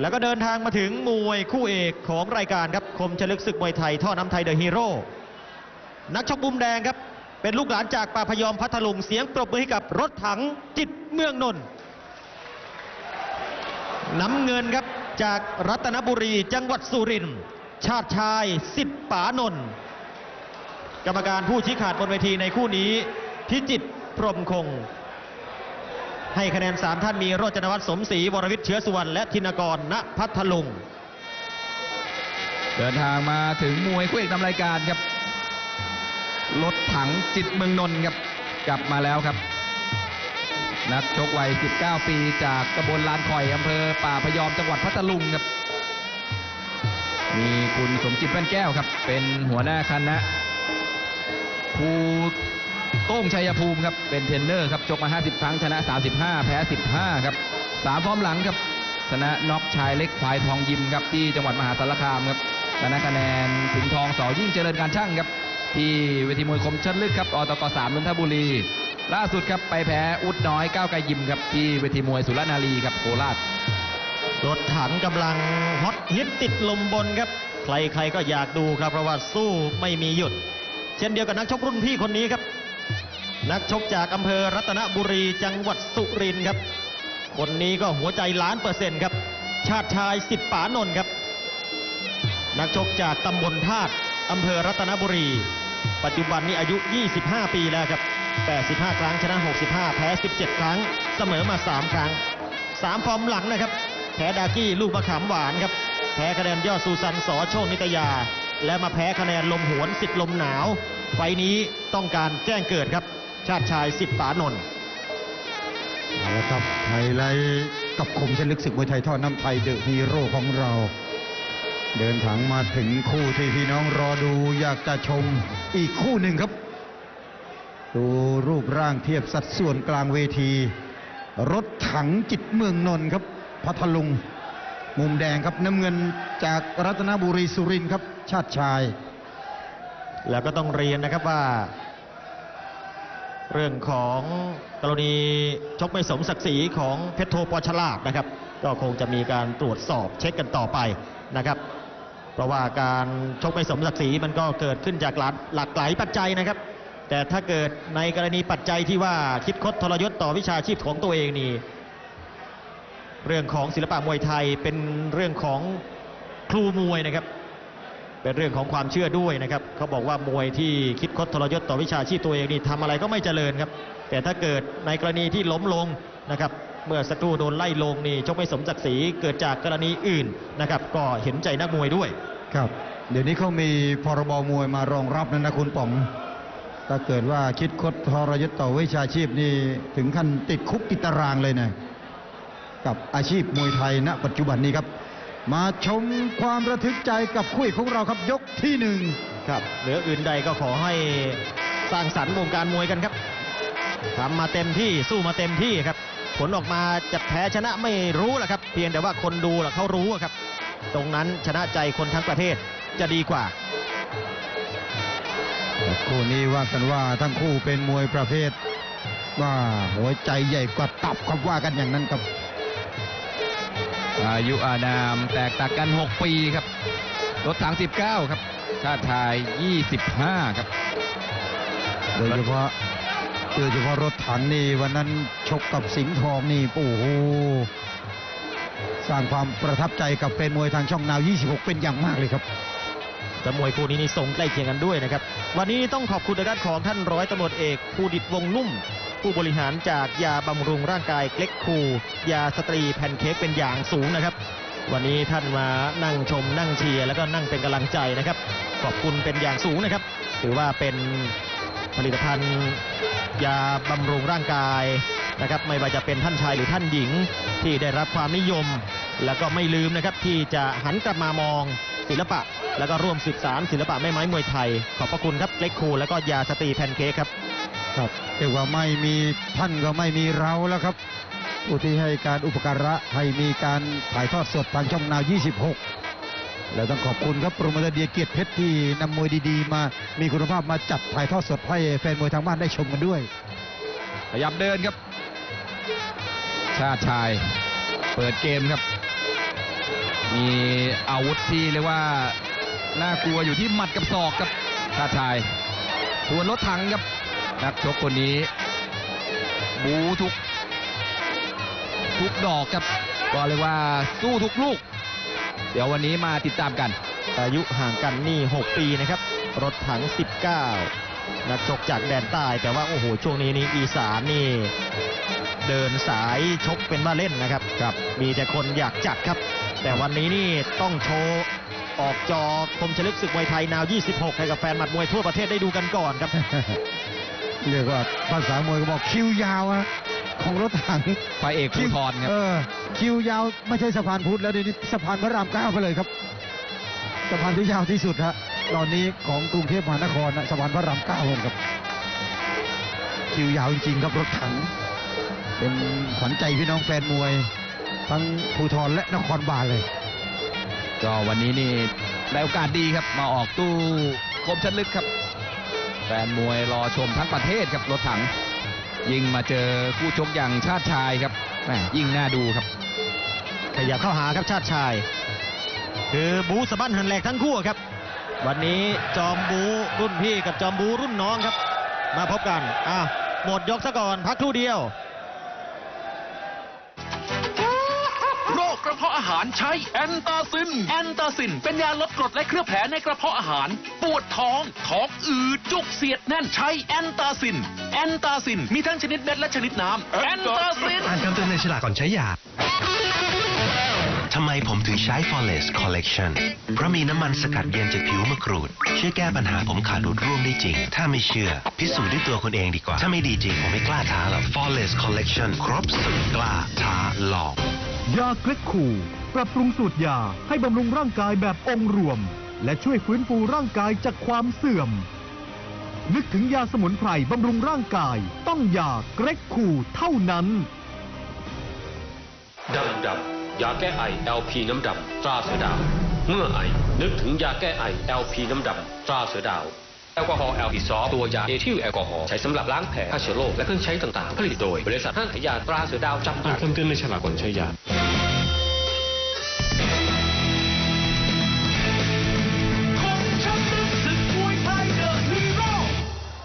แล้วก็เดินทางมาถึงมวยคู่เอกของรายการครับคมชลึกศึกมวยไทย ท่อน้ำไทยเดอะฮีโร่นักชกมุมแดงครับ เป็นลูกหลานจากป่าพยอมพัทลุงเสียงปรบมือให้กับรถถังจิตเมืองนนท์น้ำเงินครับจากรัตนบุรีจังหวัดสุรินทร์ชาติชายสิทธิ์ปานนท์กรรมการผู้ชี้ขาดบนเวทีในคู่นี้พิจิตรพรมคง ให้คะแนน 3 ท่านมีโรจนวัฒน์สมศรีวรวิทย์เชื้อสุวรรณและธินกรณพัทลุง เดินทางมาถึงมวยคู่เอกนำรายการครับ รถถังจิตเมืองนนท์ครับ กลับมาแล้วครับ นักชกวัย 19 ปีจากตำบลลานคอยอำเภอป่าพยอมจังหวัดพัทลุงครับ มีคุณสมจิตแว่นแก้วครับ เป็นหัวหน้าคณะครู โต้งชัยภูมิครับเป็นเทรนเนอร์ครับชกมา 50 ครั้งชนะ 35 แพ้ 15 ครับสามฟอร์มหลังครับชนะน็อกชายเล็กควายทองยิมครับที่จังหวัดมหาสารคามครับชนะคะแนนสิงห์ทองสอยิ่งเจริญการช่างครับที่เวทีมวยคมชิดลึกครับอตกสามนนทบุรี ล่าสุดครับไปแพ้อุดน้อยก้าวไกรยิมครับที่เวทีมวยสุรนารีครับโคราชรถถังกำลังฮอตฮิตติดลมบนครับ ใครๆก็อยากดูครับเพราะว่าสู้ไม่มีหยุด เช่นเดียวกับนักชกรุ่นพี่คนนี้ครับ นักชกจากอำเภอรัตนบุรีจังหวัดสุรินทร์ครับ คนนี้ก็หัวใจล้านเปอร์เซ็นต์ครับ ชาติชายสิทธิ์ป๋านนท์ครับ นักชกจากตำบลธาตุอำเภอรัตนบุรี ปัจจุบันนี้อายุ 25 ปีแล้วครับ 85 ครั้งชนะ 65 แพ้ 17 ครั้ง เสมอมา 3 ครั้ง 3 ฟอร์มหลังนะครับ แพ้ดากี้ลูกมะขามหวานครับ แพ้คะแนนยอดซูซันสอโชคนิตยา และมาแพ้คะแนนลมหวนสิทธิ์ลมหนาว ไฟนี้ต้องการแจ้งเกิดครับ ชาติชายสิทธิ์ป๋านนท์เอาละครับไฮไลท์กับคมชลึกศึกมวยไทยทอดน้ำไทยเดอะฮีโร่ของเรา เดินทางมาถึงคู่ที่พี่น้องรอดูอยากจะชมอีกคู่หนึ่งครับ ดูรูปร่างเทียบสัดส่วนกลางเวที รถถังจิตเมืองนนท์ครับพัทลุง มุมแดงครับน้ำเงินจากรัตนบุรีสุรินครับ ชาติชาย แล้วก็ต้องเรียนนะครับว่า เรื่องของกรณีชกไม่สมศักดิ์ศรีของเพชรโทปอฉลาดนะครับ ก็คงจะมีการตรวจสอบเช็คกันต่อไปนะครับ เพราะว่าการชกไม่สมศักดิ์ศรีมันก็เกิดขึ้นจากหลากหลากหลายปัจจัยนะครับ แต่ถ้าเกิดในกรณีปัจจัยที่ว่าคิดคดทรยศต่อวิชาชีพของตัวเองนี่เรื่องของศิลปะมวยไทยเป็นเรื่องของครูมวยนะครับ เป็นเรื่องของความเชื่อด้วยนะครับเขาบอกว่ามวยที่คิดคดทรยศต่อวิชาชีพตัวเองนี่ทำอะไรก็ไม่เจริญครับ แต่ถ้าเกิดในกรณีที่ล้มลงนะครับเมื่อสักครู่โดนไล่ลงนี่ชกไม่สมศักดิ์ศรีเกิดจากกรณีอื่นนะครับก็เห็นใจนักมวยด้วยครับ เดี๋ยวนี้เขามีพรบมวยมารองรับนะนะคุณป๋องถ้าเกิดว่าคิดคดทรยศต่อวิชาชีพนี่ถึงขั้นติดคุกติดตารางเลยนะกับอาชีพมวยไทยณ ปัจจุบันนี้ครับ มาชมความระทึกใจกับคุยของเราครับยกที่หนึ่งครับเหนืออื่นใดก็ขอให้สร้างสรรค์วงการมวยกันครับทำมาเต็มที่สู้มาเต็มที่ครับ ผลออกมาจะแพ้ชนะไม่รู้แหละครับ เพียงแต่ว่าคนดูแหละเขารู้ครับ ตรงนั้นชนะใจคนทั้งประเทศจะดีกว่าคู่นี้ว่ากันว่าทั้งคู่เป็นมวยประเภท ว่าหัวใจใหญ่กว่าตับครับว่ากันอย่างนั้นครับ อายุอานามแตกต่างกัน 6 ปีครับรถถัง 19 ครับ ชาติชาย25 ครับ โดยเฉพาะโดยเฉพาะรถถังนี่วันนั้นชกกับสิงห์ทองนี่โอ้โหสร้างความประทับใจกับแฟนมวยทางช่องนาว 26 เป็นอย่างมากเลยครับแต่มวยคู่นี้นี่ทรงใกล้เคียงกันด้วยนะครับ วันนี้ต้องขอบคุณทางด้านของท่านร้อยตำรวจเอกภูดิตวงนุ่ม ผู้บริหารจากยาบำรุงร่างกายเกล็กคูยาสตรีแผ่นเค้กเป็นอย่างสูงนะครับ วันนี้ท่านมานั่งชมนั่งเชียร์แล้วก็นั่งเป็นกำลังใจนะครับ ขอบคุณเป็นอย่างสูงนะครับ ถือว่าเป็นผลิตภัณฑ์ยาบำรุงร่างกายนะครับ ไม่ว่าจะเป็นท่านชายหรือท่านหญิงที่ได้รับความนิยม แล้วก็ไม่ลืมนะครับที่จะหันกลับมามองศิลปะ แล้วก็ร่วมสืบสารศิลปะแม่ไม้มวยไทย ขอบพระคุณครับเล็กคู แล้วก็ยาสตรีแพนเค้กครับครับ เรียกว่าไม่มีท่านก็ไม่มีเราแล้วครับผู้ที่ให้การอุปการะให้มีการถ่ายทอดสดทางช่องนาว 26 แล้วต้องขอบคุณครับโปรโมเตอร์เดียเกียรติเพชรที่นำมวยดีๆ มามีคุณภาพมาจัดถ่ายทอดสดให้แฟนมวยทางบ้านได้ชมกันด้วย ขยับเดินครับ ชาติชาย เปิดเกมครับ มีอาวุธที่เรียกว่าน่ากลัวอยู่ที่หมัดกับศอกครับชาติชายส่วนรถถังครับ นักชกคนนี้บูทุกทุกดอกครับก็เรียกว่าสู้ทุกลูก เดี๋ยววันนี้มาติดตามกัน อายุห่างกันนี่ 6 ปีนะครับ รถถัง 19 นักชกจากแดนใต้ แต่ว่าโอ้โห ช่วงนี้นี่อีสานนี่ เดินสายชกเป็นว่าเล่นนะครับครับ มีแต่คนอยากจัดครับ แต่วันนี้นี่ต้องโชว์ออกจอคมชลึกศึกมวยไทยนาว 26 ให้กับแฟนหมัดมวยทั่วประเทศได้ดูกันก่อนครับ เรียกว่าภาษามวยก็บอกคิวยาวอะของรถถังพระเอกภูทรครับเออคิวยาวไม่ใช่สะพานพุทธแล้วเดี๋ยวนี้สะพานพระรามเก้าไปเลยครับสะพานที่ยาวที่สุดฮะตอนนี้ของกรุงเทพมหานครนะสะพานพระรามเก้าเลยครับ คิวยาวจริงๆครับรถถัง เป็นขวัญใจพี่น้องแฟนมวย ทั้งภูทรและนครบาลเลย ก็วันนี้นี่ได้โอกาสดีครับมาออกตู้คมชันลึกครับ แฟนมวยรอชมทั้งประเทศครับรถถัง ยิงมาเจอคู่ชกอย่างชาติชายครับแหมยิ่งน่าดูครับ ขยับเข้าหาครับชาติชาย คือบูสะบั้นหันแหลกทั้งคู่ครับ วันนี้จอมบูรุ่นพี่กับจอมบูรุ่นน้องครับ มาพบกันอะหมดยกซะก่อนพักครู่เดียว อาหารใช้แอนตาซิน แอนตาซิน เป็นยาลดกรดและเคลือบแผลในกระเพาะอาหาร ปวดท้อง ท้องอืดจุกเสียดแน่นใช้แอนตาซิน แอนตาซิน มีทั้งชนิดเม็ดและชนิดน้ำแอนตาซิน อ่านคำเตือนในฉลากก่อนใช้ยาทำไมผมถึงใช้ Flawless Collection เพราะมีน้ำมันสกัดเย็นจากผิวมะกรูด ช่วยแก้ปัญหาผมขาดรูดร่วงได้จริง ถ้าไม่เชื่อ พิสูจน์ด้วยตัวคุณเองดีกว่า ถ้าไม่ดีจริง ผมไม่กล้าท้าหรอก Flawless Collection ครบสุดกล้าท้าลอง ยาเกล็กคูปรับปรุงสูตรยาให้บำรุงร่างกายแบบองค์รวม และช่วยฟื้นฟูร่างกายจากความเสื่อม นึกถึงยาสมุนไพรบำรุงร่างกาย ต้องยาเกร็กคูเท่านั้นดำดำยาแก้ไอ LP น้ำดำตราเสือดาว เมื่อไอนึกถึงยาแก้ไอ LP น้ำดำตราเสือดาว แอลกอฮอล์ LP ซอฟตัวยาเอทิลแอลกอฮอล์ใช้สำหรับล้างแผลฆ่าเชื้อโรคและเครื่องใช้ต่างๆ ผลิตโดยบริษัทห้างขายยาตราเสือดาวจำกัดคำเตือนในฉลากก่อนใช้ยา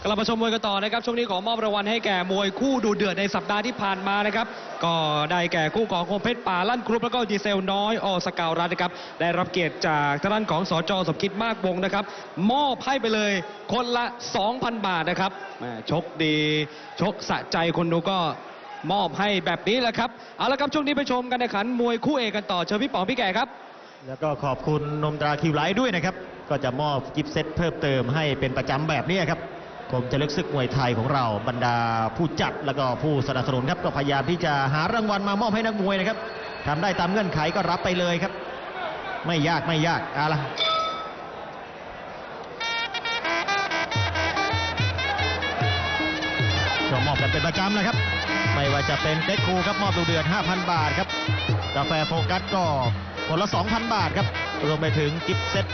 กลับมาชมมวยกันต่อนะครับ ช่วงนี้ขอมอบรางวัลให้แก่มวยคู่ดูเดือดในสัปดาห์ที่ผ่านมานะครับ ก็ได้แก่คู่ของคมเพชรป่าลั่นกรุ๊ปแล้วก็ดีเซลน้อยอสกาวรัตนะครับ ได้รับเกียรติจากทางด้านของสจสมคิดมากวงนะครับ มอบให้ไปเลยคนละ 2,000 บาทนะครับชกดี ชกสะใจคนดูก็มอบให้แบบนี้แหละครับ เอาละครับช่วงนี้ไปชมกันในขันมวยคู่เอกกันต่อเชิญพี่ป๋องพี่แก่ครับ แล้วก็ขอบคุณนมตราคิวไลท์ด้วยนะครับ ก็จะมอบกิฟต์เซตเพิ่มเติมให้เป็นประจำแบบนี้ครับ กรมจะลึกศึกมวยไทยของเราบรรดาผู้จัดแล้วก็ผู้สนับสนุนครับก็พยายามที่จะหารางวัลมามอบให้นักมวยนะครับทำได้ตามเงื่อนไขก็รับไปเลยครับ ไม่ยากไม่ยากเอาละก็มอบกันเป็นประจำเลยครับ ไม่ว่าจะเป็นเต็กคูครับมอบดูเดือด 5,000 บาทครับกาแฟโฟกัสก็คนละ 2,000 บาทครับรวมไปถึงกิฟต์เซต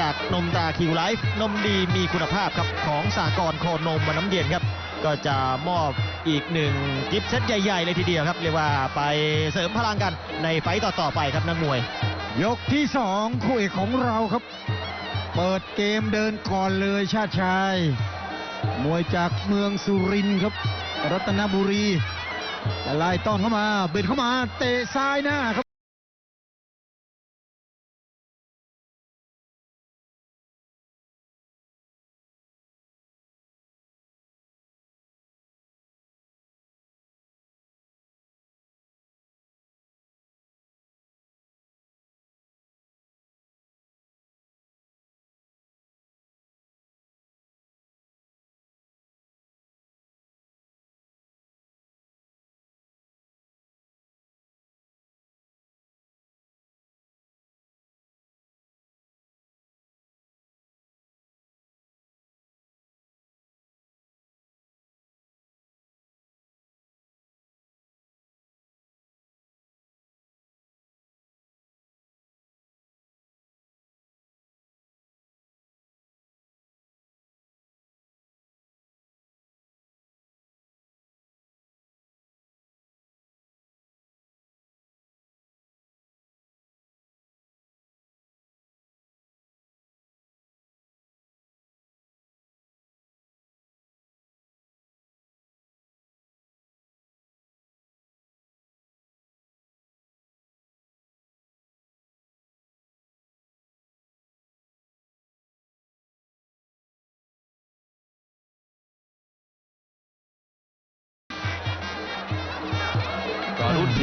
จากนมตาคิวไลฟ์นมดีมีคุณภาพครับของสากรโคนมมาน้ำเย็นครับ ก็จะมอบอีกหนึ่งกิฟต์เซตใหญ่ ๆ เลยทีเดียวครับ เรียกว่าไปเสริมพลังกันในไฟต์ต่อ ๆ ไปครับนักมวย ยกที่สองคู่เอกของเราครับ เปิดเกมเดินก่อนเลยชาติชาย มวยจากเมืองสุรินทร์ครับ รัตนบุรีไล่ต้อนเข้ามาเบ็ดเข้ามาเตะซ้ายหน้าครับ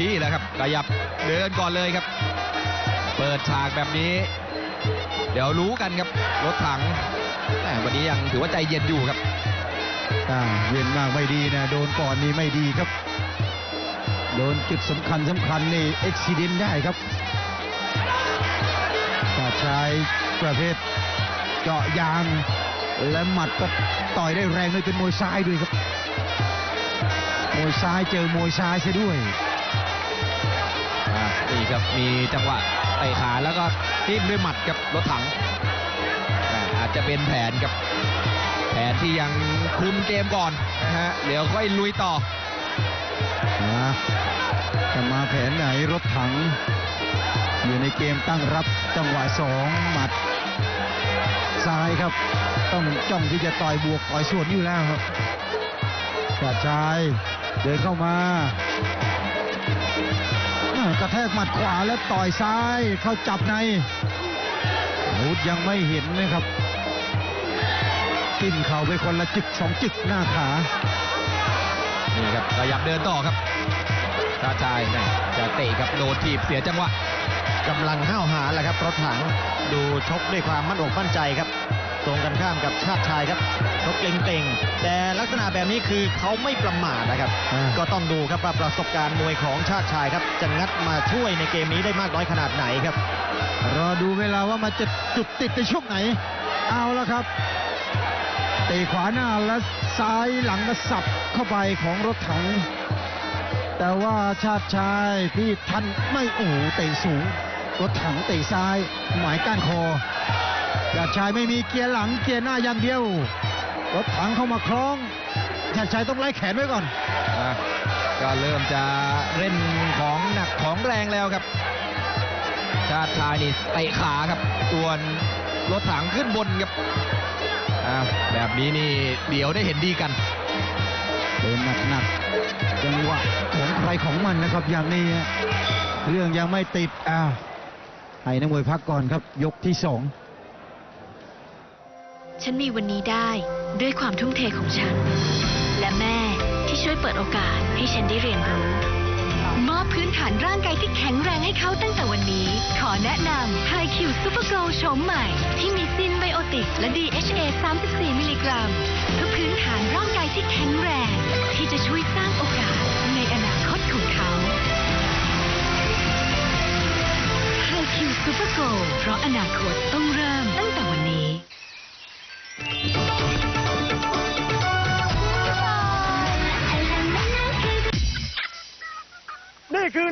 ี่แล้วครับขยับเดินก่อนเลยครับ เปิดฉากแบบนี้ เดี๋ยวรู้กันครับรถถังแหม่วันนี้ยังถือว่าใจเย็นอยู่ครับเวียนมากไม่ดีนะโดนก่อนนี่ไม่ดีครับ โดนจุดสำคัญสำคัญนี่เอ็กซิเดนได้ครับชาติชายประเภทเจาะยางและหมัดก็ต่อยได้แรงด้วยเป็นมวยซ้ายด้วยครับ มวยซ้ายเจอมวยซ้ายเสียด้วย นี่ครับมีจังหวะเตะขาแล้วก็จิ้มด้วยหมัดกับรถถัง อาจจะเป็นแผนครับแผนที่ยังคุมเกมก่อนนะฮะเดี๋ยวค่อยลุยต่อนะจะมาแผนไหนรถถัง อยู่ในเกมตั้งรับจังหวะสองหมัดซ้ายครับ ต้องจ้องที่จะต่อยบวกต่อยสวนอยู่แล้วครับชาติชายเดินเข้ามา กระแทกหมัดขวาแล้วต่อยซ้ายเข้าจับในอาวุธยังไม่เห็นนะครับกิ้นเข่าไปคนละจึกสองจึกหน้าขา นี่ครับขยับเดินต่อครับชาชายแม่จะเตะกับโดนถีบเสียจังหวะกำลังห้าวหาแหละครับรถถังดูชกด้วยความมั่นอกมั่นใจครับ ตรงกันข้ามกับชาติชายครับชกเก่งๆแต่ลักษณะแบบนี้คือเขาไม่ประมาทนะครับอ่าก็ต้องดูครับว่าประสบการณ์มวยของชาติชายครับ จะงัดมาช่วยในเกมนี้ได้มากน้อยขนาดไหนครับ รอดูเวลาว่ามันจะจุดติดในช่วงไหน เอาแล้วครับเตะขวาหน้าและซ้ายหลังก็สับเข้าไปของรถถัง แต่ว่าชาติชายที่ทันไม่โอ้โหเตะสูงรถถังเตะซ้าย หมายก้านคอ ชาติชายไม่มีเกียร์หลังเกียร์หน้าอย่างเดียวรถถังเข้ามาคล้องชาติชายต้องไล่แขนไว้ก่อนอะก็เริ่มจะเล่นของหนักของแรงแล้วครับ ชาติชายนี่เตะขาครับส่วนรถถังขึ้นบนครับอะแบบนี้นี่เดี๋ยวได้เห็นดีกันเดินหนักๆจังหวะของใครของมันนะครับอย่างนี้ฮะเรื่องยังไม่ติดอ้าวให้นักมวยพักก่อนครับ ยกที่สอง ฉันมีวันนี้ได้ด้วยความทุ่มเทของฉัน และแม่ที่ช่วยเปิดโอกาสให้ฉันได้เรียนรู้ มอบพื้นฐานร่างกายที่แข็งแรงให้เขาตั้งแต่วันนี้ ขอแนะนำ High Q Super Go โฉมใหม่ ที่มีซินไบโอติกและ DHA 34 มิลลิกรัมเพื่อพื้นฐานร่างกายที่แข็งแรง ที่จะช่วยสร้างโอกาสในอนาคตของเขา High Q Super Go เพราะอนาคต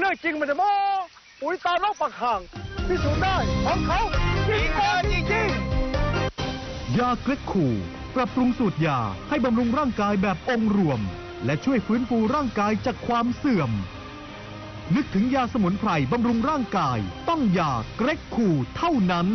รื่องจริงมันจะโมปุ๋ยตาล็อกปากห่างพิสูจน์ได้ของเขาจริงจริงจริงยาเกล็ดคูปรับปรุงสูตรยาให้บำรุงร่างกายแบบองค์รวม และช่วยฟื้นฟูร่างกายจากความเสื่อม นึกถึงยาสมุนไพรบำรุงร่างกาย ต้องยาเกร็ดคูเท่านั้น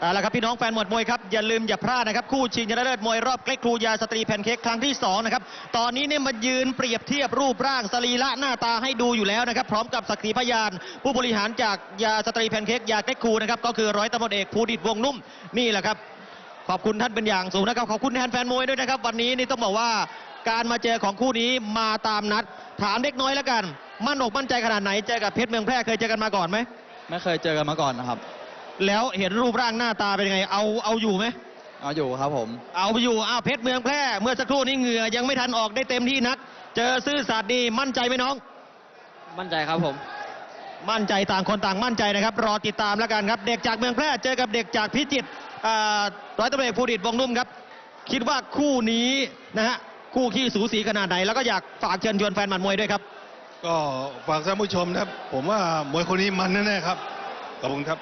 เอาละครับพี่น้องแฟนหมวดมวยครับอย่าลืมอย่าพลาดนะครับคู่ชิงชนะเลิศมวยรอบเกล็กครูยาสตรีแพนเค้กครั้งที่สองนะครับตอนนี้เนี่ยมายืนเปรียบเทียบรูปร่างสรีระหน้าตาให้ดูอยู่แล้วนะครับพร้อมกับสักขีพยาน ผู้บริหารจากยาสตรีแพนเค้กยาเกล็กครูนะครับก็คือร้อยตำรวจเอกภูดิตวงนุ่มนี่แหละครับขอบคุณท่านเป็นอย่างสูงนะครับขอบคุณแทนแฟนมวยด้วยนะครับวันนี้นี่ต้องบอกว่าการมาเจอของคู่นี้มาตามนัด ถามเล็กน้อยแล้วกัน มั่นอกมั่นใจขนาดไหนเจอกับเพชรเมืองแพร่เคยเจอกันมาก่อนไหมไม่เคยเจอกันมาก่อนนะครับ แล้วเห็นรูปร่างหน้าตาเป็นยังไง เอาเอาอยู่ไหมเอาอยู่ครับผม เอาอยู่อ้าวเพชรเมืองแพร่เมื่อสักครู่นี้เหงื่อยังไม่ทันออกได้เต็มที่นัก เจอซื่อสัตย์ดีมั่นใจไหมน้อง มั่นใจครับผม มั่นใจต่างคนต่างมั่นใจนะครับ รอติดตามแล้วกันครับ เด็กจากเมืองแพร่เจอกับเด็กจากพิจิตรอ่าร้อยตำรวจเอกภูดิตวงนุ่มครับ คิดว่าคู่นี้นะฮะคู่ขี้สูสีขนาดไหนแล้วก็อยากฝากเชิญชวนแฟนหมัดมวยด้วยครับ ก็ฝากท่านผู้ชมนะครับผมว่ามวยคนนี้มันแน่ๆครับขอบคุณครับ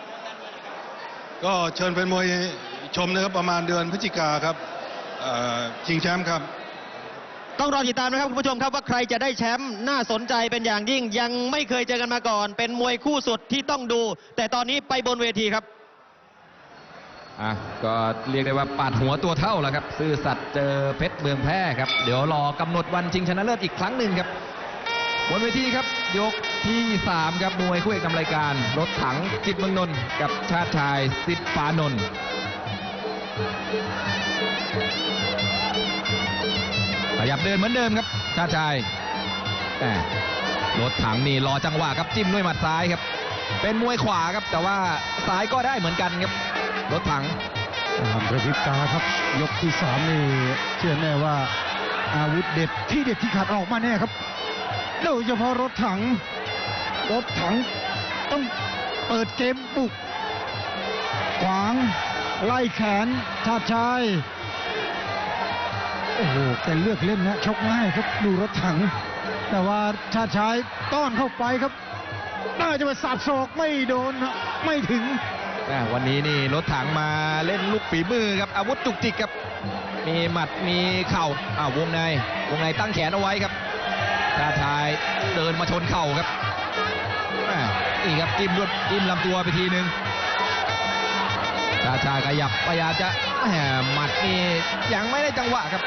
ก็เชิญเป็นมวยชมนะครับประมาณเดือนพฤศจิกาครับเอ่อชิงแชมป์ครับ ต้องรอติดตามนะครับคุณผู้ชมครับว่าใครจะได้แชมป์น่าสนใจเป็นอย่างยิ่งยังไม่เคยเจอกันมาก่อน เป็นมวยคู่สุดที่ต้องดู แต่ตอนนี้ไปบนเวทีครับอะก็เรียกได้ว่าปาดหัวตัวเท่าแล้วครับ ซื่อสัตย์เจอเพชรเมืองแพร่ครับ เดี๋ยวรอกำหนดวันชิงชนะเลิศอีกครั้งหนึ่งครับ บนเวทีครับยกที่ 3 ครับมวยคู่เอกนำรายการ รถถังจิตมืองนนท์กับชาติชายสิทธิ์ฟานนท์ขยับเดินเหมือนเดิมครับ ชาติชายแหม่รถถังนี่รอจังหวะครับจิ้มด้วยหมัดซ้ายครับ เป็นมวยขวาครับ แต่ว่าซ้ายก็ได้เหมือนกันครับ รถถังตามระพริบตาครับ ยกที่สามนี่เชื่อแน่ว่าอาวุธเด็ดที่เด็ดที่ขาดออกมาแน่ครับ โดยเฉพาะรถถัง รถถังต้องเปิดเกมบุก ขวาง ไล่แขนชาติชาย โอ้โหแต่เลือกเล่นนะชกง่ายครับดูรถถัง แต่ว่าชาติชายต้อนเข้าไปครับ น่าจะมาสาบศอกไม่โดนไม่ถึงวันนี้นี่รถถังมาเล่นลูกฝีมือครับอาวุธจุกจิกครับมีหมัดมีเข่าอ้าววงในวงในตั้งแขนเอาไว้ครับ ชาติชายเดินมาชนเข่าครับนี่ครับจิ้มด้วยจิ้มลำตัวไปทีนึงชาชายขยับพยายามจะแหมหมัดนี่ยังไม่ได้จังหวะครับ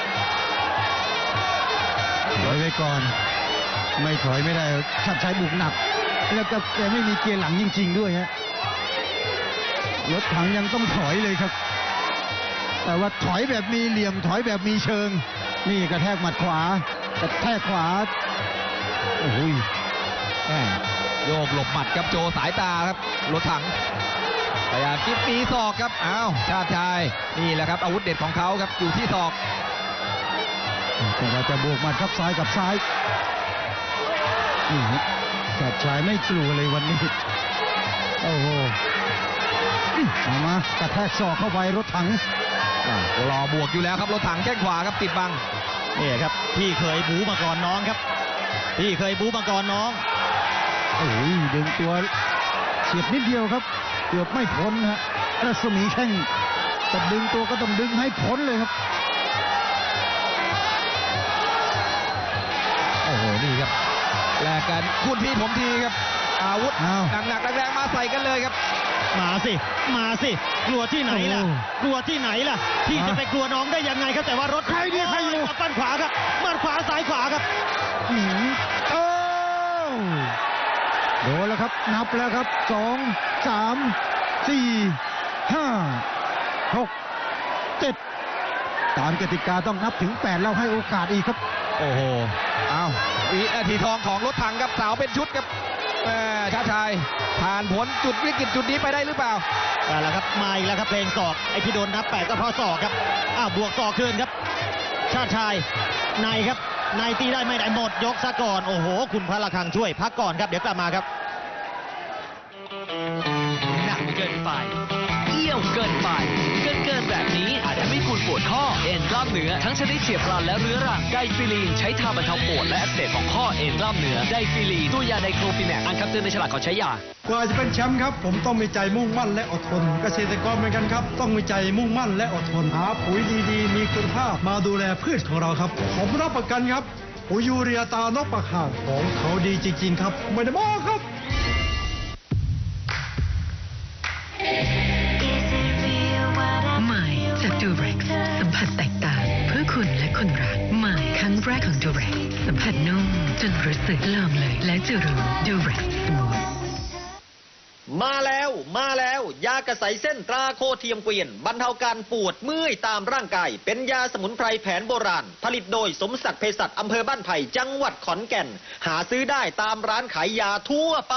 ถอยไว้ก่อน ไม่ถอยไม่ได้ชัดใช้บุกหนัก แล้วก็แกไม่มีเกียร์หลังจริง ๆ ด้วยฮะรถถังยังต้องถอยเลยครับ แต่ว่าถอยแบบมีเหลี่ยมถอยแบบมีเชิง นี่กระแทกหมัดขวากระแทกขวา โอ้โหยแม่โยกหลบหมัดครับโจสายตาครับรถถังพยายามจิ้มปีศอกครับอ้าวชาติชายนี่แหละครับอาวุธเด็ดของเขาครับอยู่ที่ศอกแต่เราจะบวกหมัดครับซ้ายกับซ้ายนี่ฮะจัดชายไม่กลัวเลยวันนี้โอ้โหอื้อเอามากระแทกศอกเข้าไปรถถังอ่ารอบวกอยู่แล้วครับรถถังแข้งขวาครับติดบังนี่ครับพี่เคยบูมาก่อนน้องครับ พี่เคยบูมาก่อนน้องโอ้ยดึงตัวเฉียดนิดเดียวครับ เกือบไม่พ้นฮะรัศมีแข้งแต่ดึงตัวก็ต้องดึงให้พ้นเลยครับ โอ้โห นี่ครับ แลกกันคุณพี่ผมทีครับ อาวุธอ้าวหนักๆแรงๆมาใส่กันเลยครับ มาสิ มาสิ กลัวที่ไหนล่ะโอ้กลัวที่ไหนล่ะพี่อะจะไปกลัวน้องได้ยังไงครับ แต่ว่ารถใครเนี่ยใครอยู่กับปั้นขวาครับมัดขวาซ้ายขวาครับหืม โอ้โดนแล้วครับ นับแล้วครับสองสามสี่ห้าหกเจ็ดตามกติกาต้องนับถึงแปดแล้วให้โอกาสอีกครับ โอ้โหเอาวินาทีทองของรถถังครับสาวเป็นชุดครับแม่ชาติชาย ผ่านผลจุดวิกฤตจุดนี้ไปได้หรือเปล่ามาแล้วครับมาอีกแล้วครับเพลงศอกไอ้ที่โดนนับแปดก็เพราะศอกครับอ้าวบวกศอกคืนครับ ชาติชายในครับ ในตีได้ไม่ได้หมดยกซะก่อน โอ้โห คุณพระละคังช่วยพักก่อนครับ เดี๋ยวกลับมาครับหนักเกินไปเอี้ยวเกินไปเกินเกินแบบนี้ ปวดข้อเอ็นกล้ามเนื้อทั้งชนิดเฉียบพลันและเรื้อรังไดฟิลีนใช้ทาบรรเทาปวดและอักเสบของข้อเอ็นกล้ามเนื้อไดฟิลีนตัวยาไดโครฟิแนกอ่านคำเตือนในฉลากก่อนใช้ยากว่าจะเป็นแชมป์ครับ ผมต้องมีใจมุ่งมั่นและอดทน เกษตรกรเหมือนกันครับ ต้องมีใจมุ่งมั่นและอดทนหาปุ๋ยดีๆ มีคุณภาพมาดูแลพืชของเราครับ ผมรับประกันครับปุ๋ยยูเรียตานกปะข่างของเขาดีจริง ๆ ครับไม่ได้บอกครับ แรกของดูเร็กสัมผัสนุ่มจนรู้สึกลองเลยและจะรู้ดูเร็กสมูทมาแล้วมาแล้วยากระใสเส้นตราโคเทียมเกวียน บรรเทาการปวดเมื่อยตามร่างกาย เป็นยาสมุนไพรแผนโบราณ ผลิตโดยสมศักดิ์เภสัชอำเภอบ้านไผ่จังหวัดขอนแก่น หาซื้อได้ตามร้านขายยาทั่วไป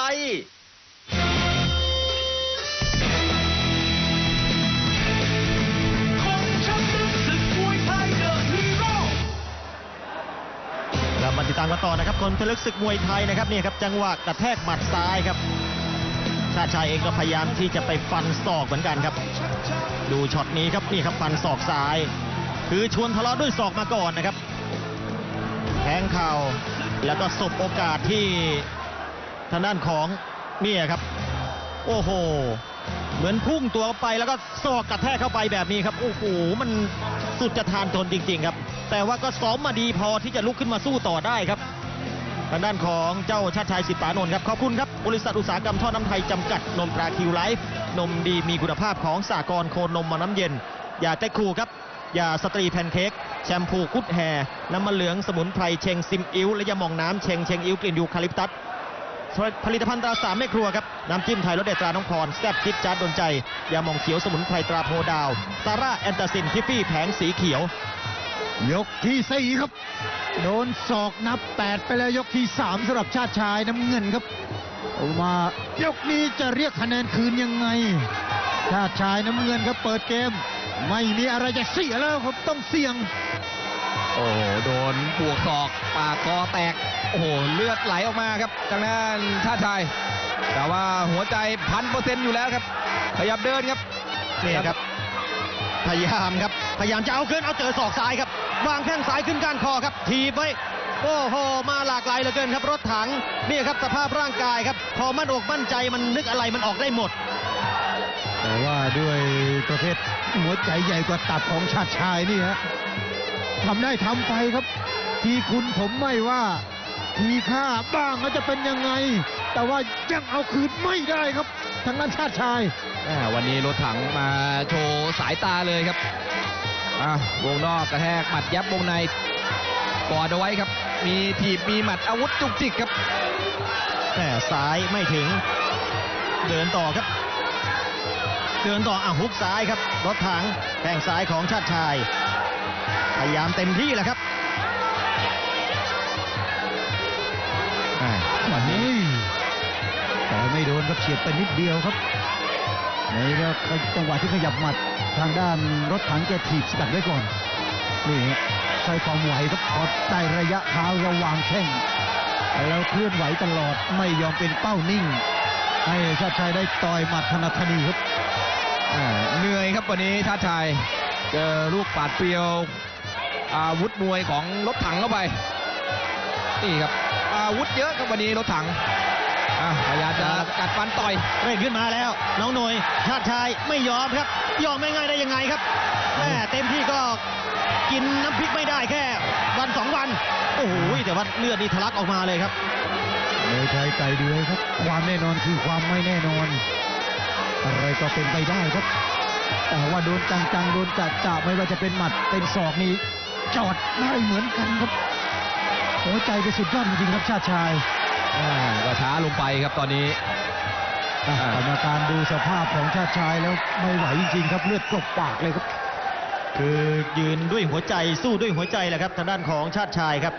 มาติดตามกันต่อนะครับ คนทะลึกศึกมวยไทยนะครับนี่ครับจังหวะกระแทกหมัดซ้ายครับ ชาติชายเองก็พยายามที่จะไปฟันศอกเหมือนกันครับ ดูช็อตนี้ครับนี่ครับฟันศอกซ้าย คือชวนทะเลาะด้วยศอกมาก่อนนะครับแทงเข่าแล้วก็สบโอกาสที่ทางด้านของเนี่ยครับ โอ้โห เหมือนพุ่งตัวไปแล้วก็ศอกกระแทกเข้าไปแบบนี้ครับ โอ้โห มัน สุดจะทานทนจริง ๆ ครับ แต่ว่าก็ซ้อมมาดีพอที่จะลุกขึ้นมาสู้ต่อได้ครับทางด้านของเจ้าชาติชายสิทธิปานนท์ครับขอบคุณครับ บริษัทอุตสาหกรรมท่อน้ำไทยจำกัดนมตราคิวไลฟ์นมดีมีคุณภาพของสากลโคนนมมาน้ำเย็นอย่าได้คูครับยาสตรีแพนเค้กแชมพูกุดแฮน้ำมันเหลืองสมุนไพรเชงซิมอิ้วและยาหมองน้ำเชงเชงอิ้วกลิ่นยูคาลิปตัส ผลิตภัณฑ์ตราสามแม่ครัวครับน้ำจิ้มไทยรสเด็ดตราน้องพร แซ่บจิ๊ดจ้าดโดนใจ ยาหมองเขียวสมุนไพรตราโพดาว ซาร่าแอนตาซินทิฟฟี่แผงสีเขียวยกที่สี่ครับ โดนศอกนับแปดไปแล้วยกที่สามสำหรับชาติชายน้ำเงินครับออกมายกนี้จะเรียกคะแนนคืนยังไง ชาติชายน้ำเงินครับเปิดเกม ไม่มีอะไรจะเสียแล้วครับต้องเสี่ยง โอ้โหโดนบวกศอกปากคอแตก โอ้โห เลือดไหลออกมาครับทางด้านชาติชาย แต่ว่าหัวใจพันเปอร์เซ็นต์อยู่แล้วครับ ขยับเดินครับนี่ครับ พยายามครับ พยายามจะเอาขึ้นเอาเจอศอกซ้ายครับ วางแข้งซ้ายขึ้นก้านคอครับ ทีบไว้โอ้โห มาหลากหลายเหลือเกินครับรถถังนี่ครับสภาพร่างกายครับ พอมั่นอกมั่นใจมันนึกอะไรมันออกได้หมด แต่ว่าด้วยประเภทหัวใจใหญ่กว่าตับของชาติชายนี่ฮะ ทำได้ทำไปครับ ทีคุณผมไม่ว่าทีค่าบ้างแล้วจะเป็นยังไง แต่ว่ายังเอาคืนไม่ได้ครับทางด้านชาติชายอ่าวันนี้รถถังมาโชว์สายตาเลยครับอ่าวงนอกกระแทกหมัดยับวงในกอดเอาไว้ครับ มีถีบมีหมัดอาวุธจุกจิกครับแหมซ้ายไม่ถึง เดินต่อครับ เดินต่ออะฮุกซ้ายครับรถถังแข้งซ้ายของชาติชาย พยายามเต็มที่แหละครับอ่าวันนี้แต่ไม่โดนครับเฉียดไปนิดเดียวครับในจังหวะที่ขยับหมัดทางด้านรถถังแกถีบสกัดไว้ก่อนนี่ฮะใช้ความไหวครับพอได้ระยะเท้าระวางแข้งแล้วเคลื่อนไหวตลอดไม่ยอมเป็นเป้านิ่ง ให้ชาติชัยได้ต่อยหมัดธนาธนีครับอ่าเหนื่อยครับวันนี้ชาติชายเจอลูกปาดเปรียว อาวุธมวยของรถถังเข้าไป นี่ครับ อาวุธเยอะครับวันนี้รถถังอะพยายามจะกัดฟันต่อยเร่งขึ้นมาแล้ว น้องหน่ยชาติชายไม่ยอมครับ ยอมไม่ง่ายได้ยังไงครับแม่เต็มที่ก็กินน้ำพริกไม่ได้แค่วันสองวัน โอ้โหแต่ว่าเลือดนี่ทะลักออกมาเลยครับมวยไทยไก่เดือยครับ ความแน่นอนคือความไม่แน่นอน อะไรก็เป็นไปได้ครับแต่ว่าโดนจังๆโดนจัดจ่าไม่ว่าจะเป็นหมัดเป็นศอกนี้ จอดได้เหมือนกันครับหัวใจก็สุดยอดจริงๆครับชาติชายอ่าก็ช้าลงไปครับตอนนี้อะกรรมการดูสภาพของชาติชายแล้วไม่ไหวจริงๆครับเลือดกลบปากเลยครับ คือยืนด้วยหัวใจสู้ด้วยหัวใจแหละครับทางด้านของชาติชายครับ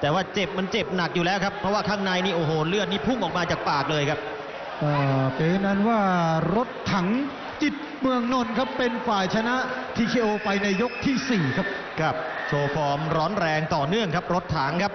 แต่ว่าเจ็บมันเจ็บหนักอยู่แล้วครับเพราะว่าข้างในนี่โอ้โหเลือดนี่พุ่งออกมาจากปากเลยครับเอ่อเป็นนั้นว่ารถถัง จิตเมืองนนท์ครับเป็นฝ่ายชนะทีเคโอไปในยกที่ 4 ครับครับโชว์ฟอร์มร้อนแรงต่อเนื่องครับรถถังครับ